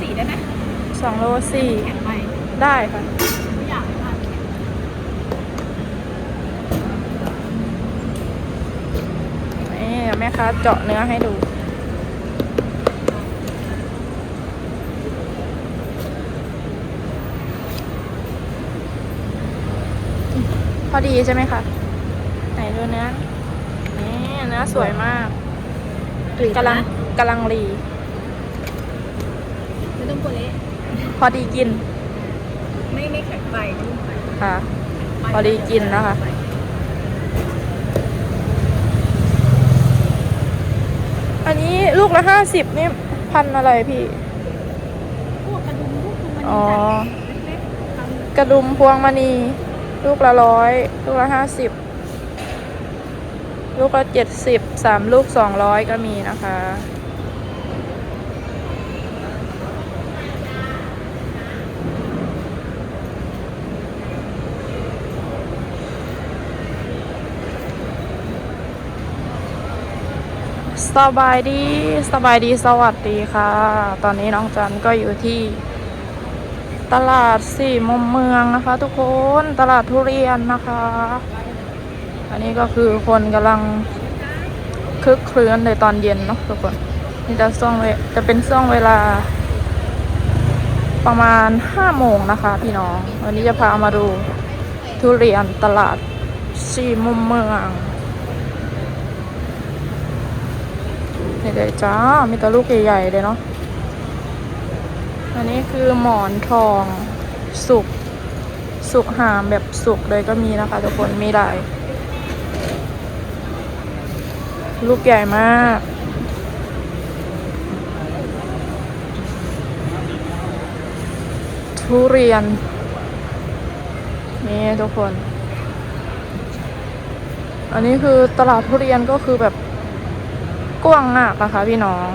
สี่ได้ไหมสองโลสี่แข็งไปได้ค่ะไม่อยากให้มันแข็งนี่แม่ค้าเจาะเนื้อให้ดู พอดีใช่ไหมคะไหนดูเนื้อนี่เนื้อสวยมากกำลังกำลังรี ไม่ต้องกลัวเละพอดีกินไม่ไม่แข็งไปนุ่มไปค่ะ พอดีกินนะคะ อันนี้ลูกละห้าสิบนี่พันอะไรพี่ พวกกระดุมพวกดุมมันอ๋อ เล็กๆทำกระดุมพวงมณี ลูกละร้อยลูกละห้าสิบลูกละเจ็ดสิบสามลูกสองร้อยก็มีนะคะ สบายดีสบายดีสวัสดีค่ะ ตอนนี้น้องจันก็อยู่ที่ ตลาดสี่มุมเมืองนะคะ ทุกคนตลาดทุเรียนนะคะ อันนี้ก็คือคนกำลังคึกครื้นในตอนเย็นเนาะทุกคน นี่จะช่วงเวจะเป็นช่วงเวลา ประมาณห้าโมงนะคะ พี่น้อง วันนี้จะพามาดูทุเรียนตลาดสี่มุมเมือง นี่เลยจ้า มีแต่ลูกใหญ่ๆเลยเนาะ อันนี้คือหมอนทองสุก สุกหามแบบสุกเลยก็มีนะคะทุกคนมีหลายลูกใหญ่มาก ทุเรียน นี่ทุกคน อันนี้คือตลาดทุเรียนก็คือแบบ กว้างมากนะคะพี่น้อง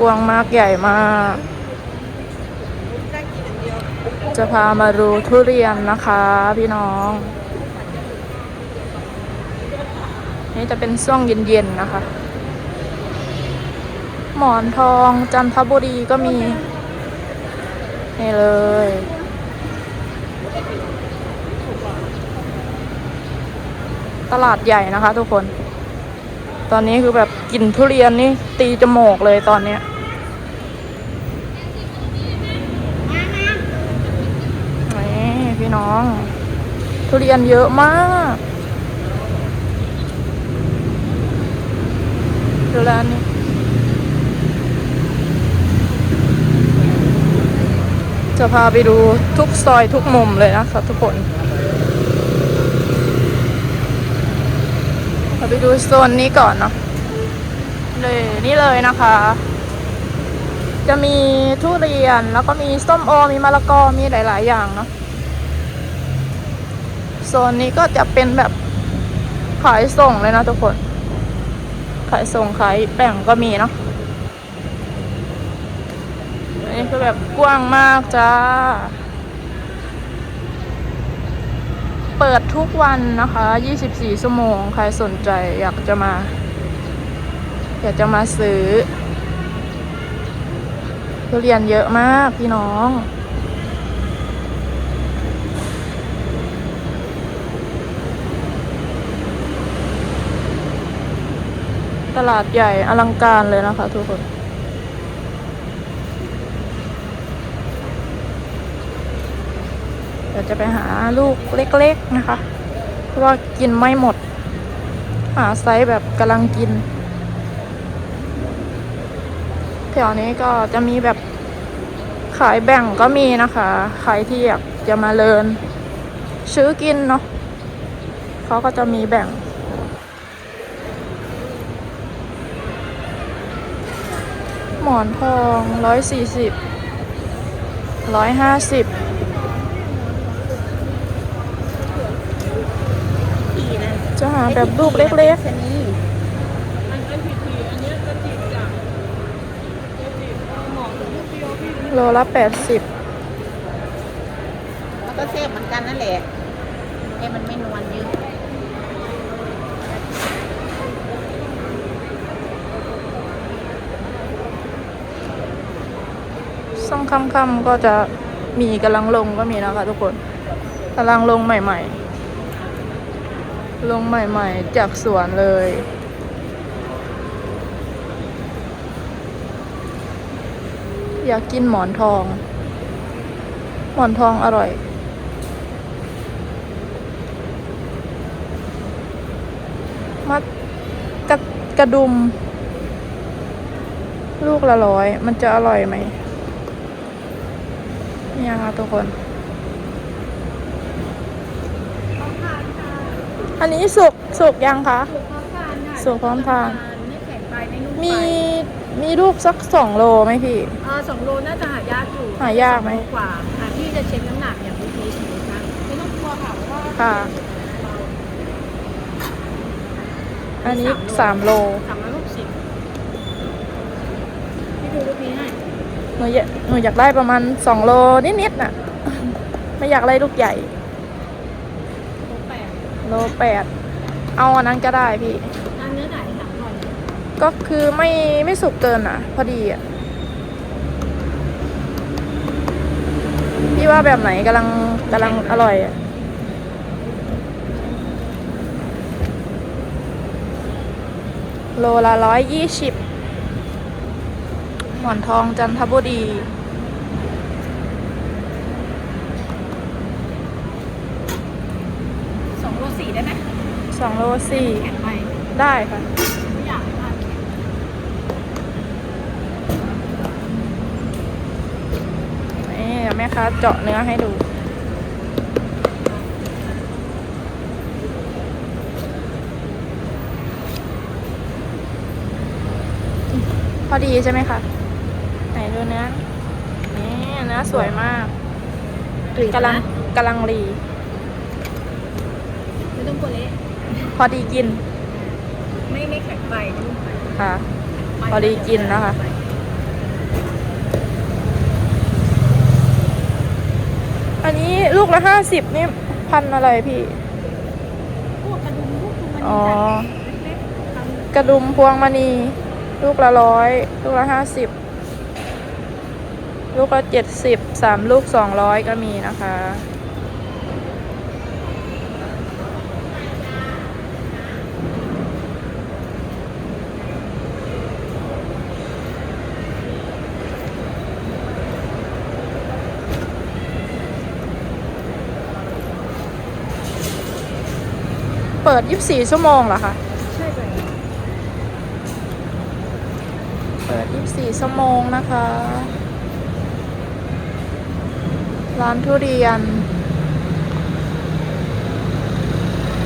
กว้างมากใหญ่มาก จะพามาดูทุเรียนนะคะพี่น้อง นี่จะเป็นช่วงเย็นๆนะคะ หมอนทองจันทบุรีก็มี นี่เลยตลาดใหญ่นะคะทุกคน ตอนนี้คือแบบกลิ่นทุเรียนนี่ตีจมูกเลยตอนเนี้ยนี่พี่น้อง ทุเรียนเยอะมากดูแลวนี่จะพาไปดูทุกซอยทุกมุมเลยนะคะทุกคน เราไปดูโซนนี้ก่อนเนาะเลยนี่เลยนะคะ จะมีทุเรียนแล้วก็มีส้มโอมีมะละกอมีหลาย ๆ อย่างเนาะโซนนี้ก็จะเป็นแบบขายส่งเลยนะทุกคน ขายส่งขายแบ่งก็มีเนาะอันนี้คือแบบกว้างมากจ้า เปิดทุกวันนะคะ 24 ชั่วโมง ใครสนใจอยากจะมา อยากจะมาซื้อทุเรียนเยอะมากพี่น้องตลาดใหญ่อลังการเลยนะคะทุกคน เดี๋ยว จะไปหาลูกเล็กๆนะคะ เพราะว่ากินไม่หมด หาไซส์แบบกำลังกินแถวนี้ก็จะมีแบบขายแบ่งก็มีนะคะใครที่อยากจะมาเลินซื้อกินเนาะเขาก็จะมีแบ่งหมอนทองร้อยสี่สิบร้อยห้าสิบ ดีนะ จะหาแบบลูกเล็กชะนีๆโลละแปดสิบมันก็เซฟเหมือนกันนั่นแหละให้มันไม่นวลเยอะช่องค่ำๆก็จะมีกำลังลงก็มีนะคะทุกคนกำลังลงใหม่ ๆ ลงใหม่ๆ จากสวนเลย อยากกินหมอนทอง หมอนทองอร่อย มัดกระกระดุม ลูกละร้อย มันจะอร่อยไหมเนี่ยค่ะทุกคน อันนี้สุกสุกยังคะถูกพร้อมทานค่ะสุกพร้อมทาน ไม่แข็งไปไม่นุ่มไปมีมีลูกสักสองโลไหมพี่ เออสองโลน่าจะหายากอยู่หายากไหม สองโลกว่าอะพี่จะเช็คน้ำหนักอย่างวิธีสมมตินะไม่ต้องกลัวค่ะเพราะว่าค่ะ อันนี้สามโลสามร้อยหกสิบพี่ดูรูปนี้ให้หนูอยากหนูอยากได้ประมาณสองโลนิดๆน่ะ ไม่อยากได้ลูกใหญ่โลแปด โลแปดเอาอันนั้นก็ได้พี่อันเนื้อไหนถามก่อนก็คือไม่ไม่สุกเกินอะ พอดีอะ พี่ว่าแบบไหนกำลังกำลังอร่อยอะ โลละร้อยยี่สิบหมอนทองจันทบุรี สองโลสี่ได้ไหม สองโลสี่แข็งไปได้ค่ะไม่อยากทานแข็งนี่เดี๋ยวแม่ค้าเจาะเนื้อให้ดูพอดีใช่ไหมคะ ไหนดูเนื้อนี่เนื้อสวยมากกำลังกำลังรี ไม่ต้องกลัวเละ พอดีกิน ไม่ไม่แข็งไปไม่นุ่มไปค่ะ พอดีกินนะคะอันนี้ลูกละห้าสิบนี่พันธุ์อะไรพี่พวกกระดุมพวกทุมันอ๋อเล็กๆทำกระดุมพวงมณี ลูกละร้อยลูกละห้าสิบลูกละเจ็ดสิบสามลูกสองร้อยก็มีนะคะ เปิด 24 ชั่วโมงเหรอคะ ใช่เลยเปิด 24 ชั่วโมงนะคะ ร้านทุเรียน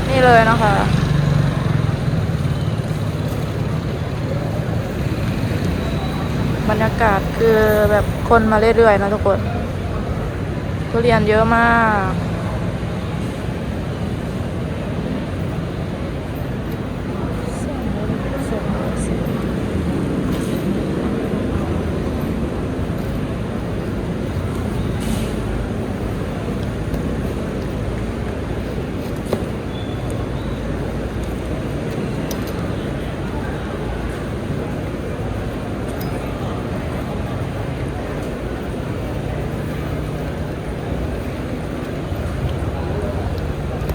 นี่เลยนะคะ บรรยากาศคือแบบคนมาเรื่อยๆนะทุกคน ทุเรียนเยอะมาก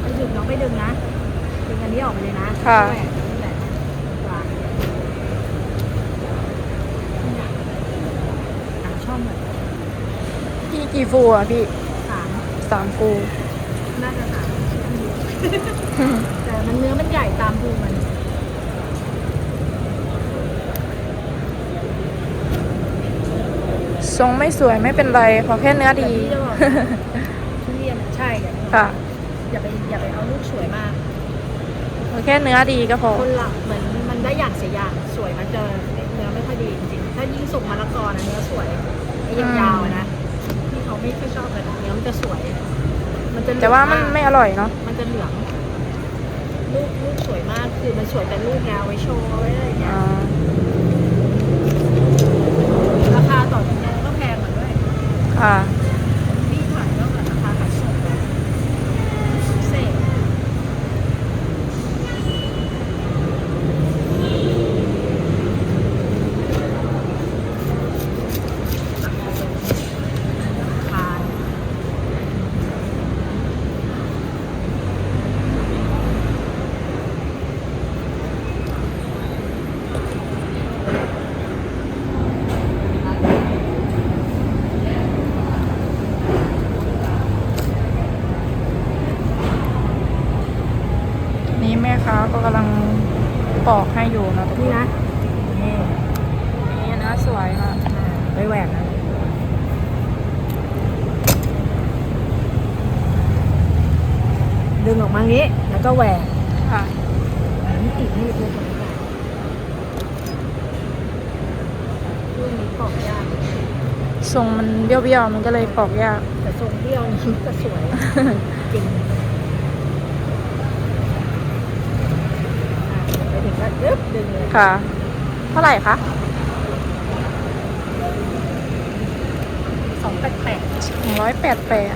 ไปดึงน้องไปดึงนะดึงอันนี้ออกไปเลยนะ ค่ะแหวกแหวกวางหาช่องเลยพี่กี่ฟูอะพี่สามสามฟู น่าจะสามแต่มันเนื้อมันใหญ่ตามภูมัน ทรงไม่สวยไม่เป็นไร ขอแค่เนื้อดีแต่พี่จะบอกทุเรียนอะใช่กันค่ะ อย่าไปอย่าไปเอาลูกสวยมาก ขอแค่เนื้อดีก็พอ คนหลักเหมือนมันได้อย่างเสียอย่างสวยมันจะเนื้อไม่ค่อยดีจริงๆถ้ายิ่งสุกมะละกอนะเนื้อสวยไอ้ยาวๆอะนะที่เขาไม่ค่อยชอบกันเนื้อมันจะสวย มันจะเหลืองแต่ว่ามันไม่อร่อยเนาะมันจะเหลืองลูกลูกสวยมากคือมันสวยแต่ลูกไงเอาไว้โชว์เอาไว้อะไรอย่างเงี้ยอ่าราคาต่อกิโลก็แพงเหมือนด้วยค่ะ นี่ขายก็แบบราคาขายส่งเลยพิเศษ ปอกให้อยู่นะทุกค นี่ น นะนี่ นี่นะสวยค่ะ อ่าไม่แหวกนะ ดึงออกมางี้ แล้วก็แหวกค่ะนี่ติดให้เล็กๆเรื่องนี้ปอกยากทรงมันเบี้ยวๆมันก็เลยปอกยาก แต่ทรงเบี้ยวนี่ก็สวย จริงอะไปถึงก็ดึ๊บดึงเลยค่ะ เท่าไหร่คะสองแปดแปดหนึ่งร้อยแปดแปด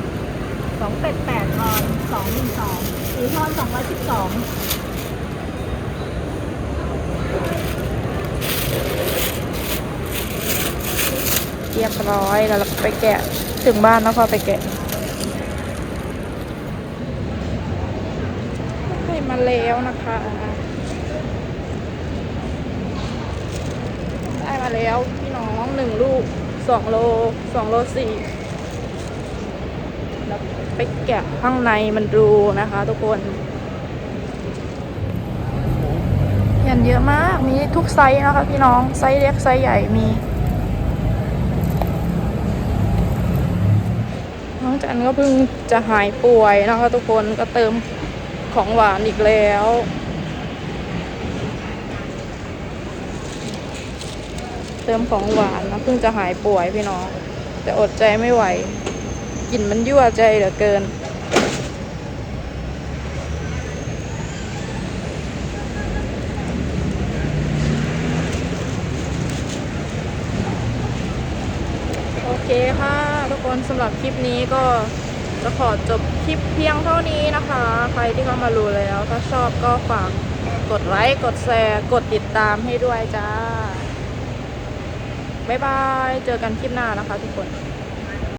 สองแปดแปดทอนสองหนึ่งสองหรือทอนสองร้อยสิบสองเรียบร้อยแล้วเราไปแกะถึงบ้านแล้วพอไปแกะได้มาแล้วนะคะได้มาแล้วพี่น้องหนึ่งลูกสองโลสองโลสี่ ไปแกะข้างในมันดูนะคะทุกคนยันเยอะมาก มีทุกไซส์นะคะพี่น้อง ไซส์เล็กไซส์ใหญ่มีน้องจันก็เพิ่งจะหายป่วยนะคะทุกคนก็เติมของหวานอีกแล้วเติมของหวานนะเพิ่งจะหายป่วยพี่น้อง แต่อดใจไม่ไหว กลิ่นมันยั่วใจเหลือเกิน โอเคค่ะ ทุกคนสำหรับคลิปนี้ก็จะขอจบคลิปเพียงเท่านี้นะคะ ใครที่เข้ามาดูแล้ว ถ้าชอบก็ฝากกดไลค์ กดแชร์ กดติดตามให้ด้วยจ้า บ๊ายบาย เจอกันคลิปหน้านะคะทุกคน